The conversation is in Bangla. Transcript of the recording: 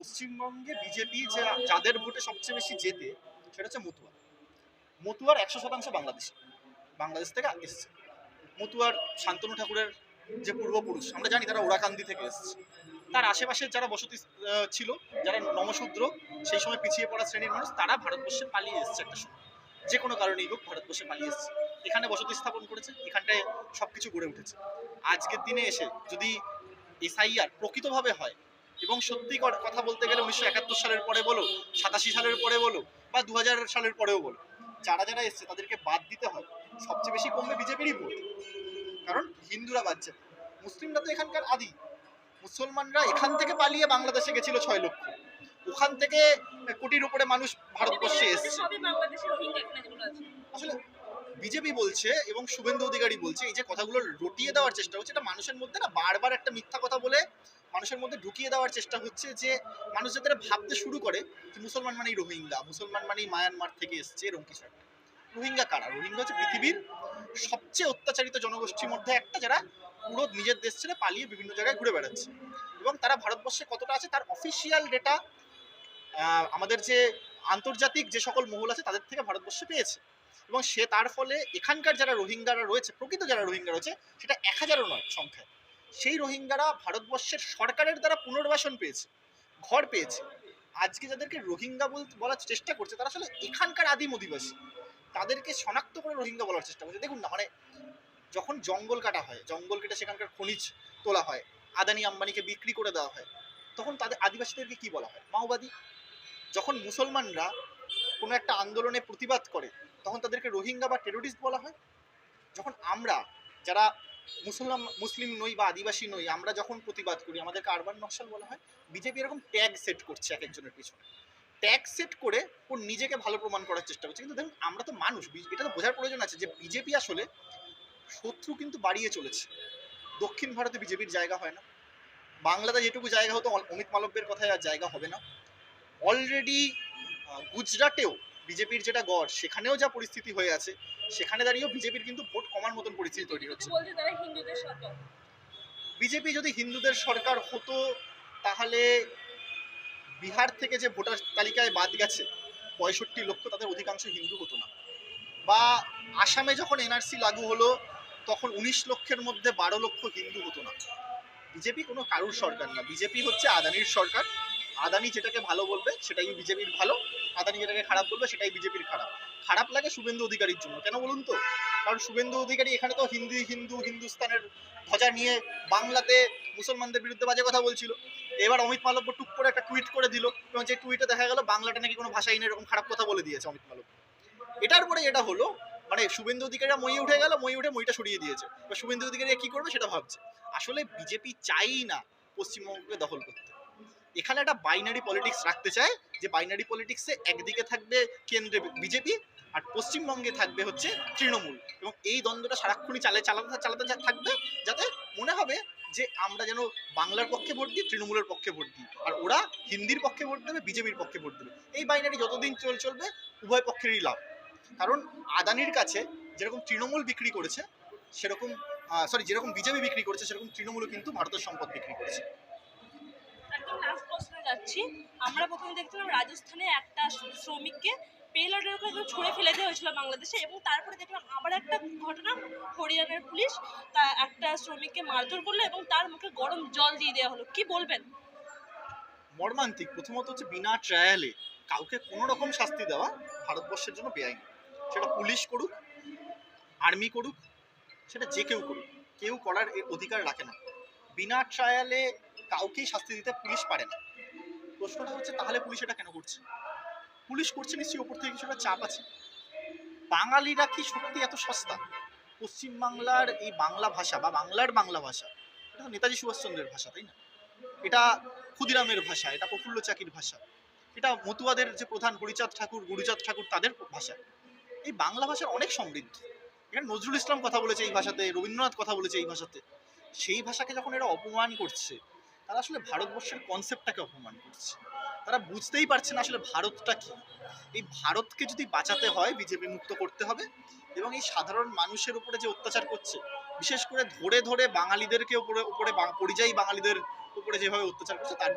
পশ্চিমবঙ্গে বিজেপি যে যাদের ভোটে সবচেয়ে বেশি জেতে, সেটা হচ্ছে মতুয়া মতুয়ার একশো শতাংশ বাংলাদেশি। বাংলাদেশ থেকে এসছে। মতুয়ার শান্তনু ঠাকুরের যে পূর্বপুরুষ, আমরা জানি তারা ওরাকান্দি থেকে এসেছে। তার আশেপাশের যারা বসতি ছিল, যারা নমশূদ্র, সেই সময় পিছিয়ে পড়া শ্রেণির মানুষ, তারা ভারতবর্ষে পালিয়ে এসছে একটা সময়। যে কোনো কারণেই হোক ভারতবর্ষে পালিয়ে এসছে। এখানে বসতি স্থাপন করেছে, এখানটায় সবকিছু গড়ে উঠেছে। আজকের দিনে এসে যদি এসআইআর প্রকৃতভাবে হয় এবং সত্যি কথা বলতে গেলে উনিশশো একাত্তর সালের পরে বলো সাতাশি সালের পরে বলো বা দু হাজার সালের পরেও বলো যারা যারা এসছে তাদেরকে বাদ দিতে হয়। সবচেয়ে বেশি কমবে বিজেপিরই ভোট। কারণ হিন্দুরা বাদ যাবে মুসলিমরা তো এখানকার আদি। মুসলমানরা এখান থেকে পালিয়ে বাংলাদেশে গেছিল ছয় লক্ষ। ওখান থেকে কোটির উপরে মানুষ ভারতবর্ষে এসছে। আসলে বিজেপি বলছে এবং শুভেন্দু অধিকারী বলছে, এই যে কথাগুলো রটিয়ে দেওয়ার চেষ্টা হচ্ছে, এটা মানুষের মধ্যে না বারবার একটা মিথ্যা কথা বলে মানুষের মধ্যে ঢুকিয়ে দেওয়ার চেষ্টা হচ্ছে যে মানুষ যাতে ভাবতে শুরু করে যে মুসলমান মানেই রোহিঙ্গা, মুসলমান মানেই মায়ানমার থেকে এসছে, এরকম কিছু রোহিঙ্গা কারা? রোহিঙ্গা হচ্ছে পৃথিবীর সবচেয়ে অত্যাচারিত জনগোষ্ঠীর মধ্যে একটা যারা পুরো নিজের দেশ ছেড়ে পালিয়ে বিভিন্ন জায়গায় ঘুরে বেড়াচ্ছে। এবং তারা ভারতবর্ষে কতটা আছে তার অফিসিয়াল ডেটা আমাদের যে আন্তর্জাতিক যে সকল মহল আছে তাদের থেকে ভারতবর্ষে পেয়েছে। এবং সে তার ফলে এখানকার যারা রোহিঙ্গারা রয়েছে, প্রকৃত যারা রোহিঙ্গা রয়েছে, সেটা এক হাজারও নয় সংখ্যায়। সেই রোহিঙ্গারা ভারতবর্ষের সরকারের দ্বারা পুনর্বাসন পেয়েছে, ঘর পেয়েছে। আজকে যাদেরকে রোহিঙ্গা বলতে বলার চেষ্টা করছে, তারা আসলে এখানকার আদিম অধিবাসী। তাদেরকে শনাক্ত করে রোহিঙ্গা বলার চেষ্টা করছে। দেখুন না মানে যখন জঙ্গল কাটা হয়, জঙ্গল কেটে সেখানকার খনিজ তোলা হয়, আদানি আম্বানিকে বিক্রি করে দেওয়া হয়, তখন তাদের আদিবাসীদেরকে কি বলা হয়? মাওবাদী। যখন মুসলমানরা কোনো একটা আন্দোলনে প্রতিবাদ করে, তখন তাদেরকে রোহিঙ্গা বা টেরোরিস্ট বলা হয়। যখন আমরা যারা মুসলমান, মুসলিম নই বা আদিবাসী নই, আমরা যখন প্রতিবাদ করি, আমাদেরকে আরবান নকশাল বলা হয়, বিজেপি এরকম ট্যাগ সেট করছে এক একজনের পিছনে। ট্যাগ সেট করে ও নিজেকে ভালো প্রমাণ করার চেষ্টা করছে। কিন্তু দেখুন, আমরা তো মানুষ এটা তো বোঝার প্রয়োজন আছে যে বিজেপি আসলে শত্রু কিন্তু বাড়িয়ে চলেছে। দক্ষিণ ভারতে বিজেপির জায়গা হয় না। বাংলাতে যেটুকু জায়গা হতো, অমিত মালব্যের কথায় আর জায়গা হবে না। অলরেডি গুজরাটেও বিজেপির যেটা গড় সেখানেও যা পরিস্থিতি হয়ে আছে সেখানে দাঁড়িয়েও বিজেপির কিন্তু ভোট কমার মতন পরিস্থিতি তৈরি হচ্ছে। বিজেপি যদি হিন্দুদের সরকার হতো তাহলে বিহার থেকে যে ভোটার তালিকায় বাদ গেছে পঁয়ষট্টি লক্ষ তাদের অধিকাংশ হিন্দু হতো না। বা আসামে যখন এনআরসি লাগু হলো তখন উনিশ লক্ষের মধ্যে বারো লক্ষ হিন্দু হতো না। বিজেপি কোনো কারুর সরকার না। বিজেপি হচ্ছে আদানির সরকার। আদানি যেটাকে ভালো বলবে সেটাই বিজেপির ভালো। আদানি যেটাকে খারাপ বলবে, সেটাই বিজেপির খারাপ। খারাপ লাগে শুভেন্দু অধিকারীর জন্য। কেন বলুন তো? কারণ শুভেন্দু অধিকারী এখানে তো হিন্দি, হিন্দু, হিন্দুস্তানের ধ্বজা নিয়ে বাংলাতে মুসলমানদের বিরুদ্ধে বাজে কথা বলছিল। এবার অমিত মালব্য টুক করে একটা টুইট করে দিল, এবং যে টুইটে দেখা গেল, বাংলাটা নাকি কোনো ভাষাই এরকম খারাপ কথা বলে দিয়েছে অমিত মালব্য। এটার পরে এটা হলো মানে শুভেন্দু অধিকারীরা মই উঠে গেল মই উঠে মইটা সরিয়ে দিয়েছে। এবার শুভেন্দু অধিকারী কি করবে সেটা ভাবছে। আসলে বিজেপি চাই না পশ্চিমবঙ্গকে দখল করতে। এখানে একটা বাইনারি পলিটিক্স রাখতে চায়, যে বাইনারি পলিটিক্সে একদিকে থাকবে কেন্দ্রে বিজেপি আর পশ্চিমবঙ্গে থাকবে হচ্ছে তৃণমূল। এবং এই দ্বন্দ্বটা সারাক্ষণই চালে চালাতে চালাতে থাকবে, যাতে মনে হবে যে আমরা যেন বাংলার পক্ষে ভোট দিই, তৃণমূলের পক্ষে ভোট দিই। আর ওরা হিন্দির পক্ষে ভোট দেবে, বিজেপির পক্ষে ভোট দেবে। এই বাইনারি যতদিন চল চলবে, উভয় পক্ষেরই লাভ। কারণ আদানির কাছে যেরকম তৃণমূল বিক্রি করেছে, সেরকম সরি যেরকম বিজেপি বিক্রি করেছে, সেরকম তৃণমূলও কিন্তু ভারতের সম্পদ বিক্রি করেছে। যাচ্ছি আমরা প্রথমে দেখছিলাম রাজস্থানে একটা শ্রমিককে পেলোডের ওপরে একদম ছুঁড়ে ফেলে দেওয়া হয়েছিল বাংলাদেশে এবং তারপরে দেখলাম আবার একটা ঘটনা, হরিয়ানার পুলিশ তা একটা শ্রমিককে মারধর করল এবং তার মুখে গরম জল দিয়ে দেওয়া হলো। কি বলবেন? মর্মান্তিক। প্রথমত হচ্ছে বিনা ট্রায়ালে কাউকে কোনো রকম শাস্তি দেওয়া ভারতবর্ষের জন্য বেআইনি। সেটা পুলিশ করুক, আর্মি করুক, সেটা যে কেউ করুক, কেউ করার অধিকার রাখে না। বিনা ট্রায়ালে কাউকেই শাস্তি দিতে পুলিশ পারে না। প্রশ্নটা হচ্ছে, তাহলে পুলিশ এটা কেন করছে? পুলিশ করছে নিশ্চয়ই ওপর থেকে কিছুটা চাপ আছে। বাঙালিরা কি সত্যি এত সস্তা? পশ্চিমবাংলার এই বাংলা ভাষা বা বাংলার বাংলা ভাষা, এটা নেতাজি সুভাষচন্দ্রের ভাষা, তাই না? এটা ক্ষুদিরামের ভাষা, এটা প্রফুল্ল চাকির ভাষা, এটা মতুয়াদের যে প্রধান হরিচাঁদ ঠাকুর গুরুচাঁদ ঠাকুর, তাদের ভাষা। এই বাংলা ভাষা অনেক সমৃদ্ধ। এখানে নজরুল ইসলাম কথা বলেছে এই ভাষাতে, রবীন্দ্রনাথ কথা বলেছে এই ভাষাতে। সেই ভাষাকে যখন এরা অপমান করছে তারা আসলে ভারতবর্ষের কনসেপ্টটাকে অপমান করছে। তারা বুঝতেই পারছে না আসলে ভারতটা কি। এই ভারতকে যদি বাঁচাতে হয়, বিজেপি মুক্ত করতে হবে এবং এই সাধারণ মানুষের উপরে যে অত্যাচার করছে, বিশেষ করে ধরে ধরে বাঙালিদেরকে উপরে উপরে পরিযায়ী বাঙালিদের উপরে যেভাবে অত্যাচার করছে, তার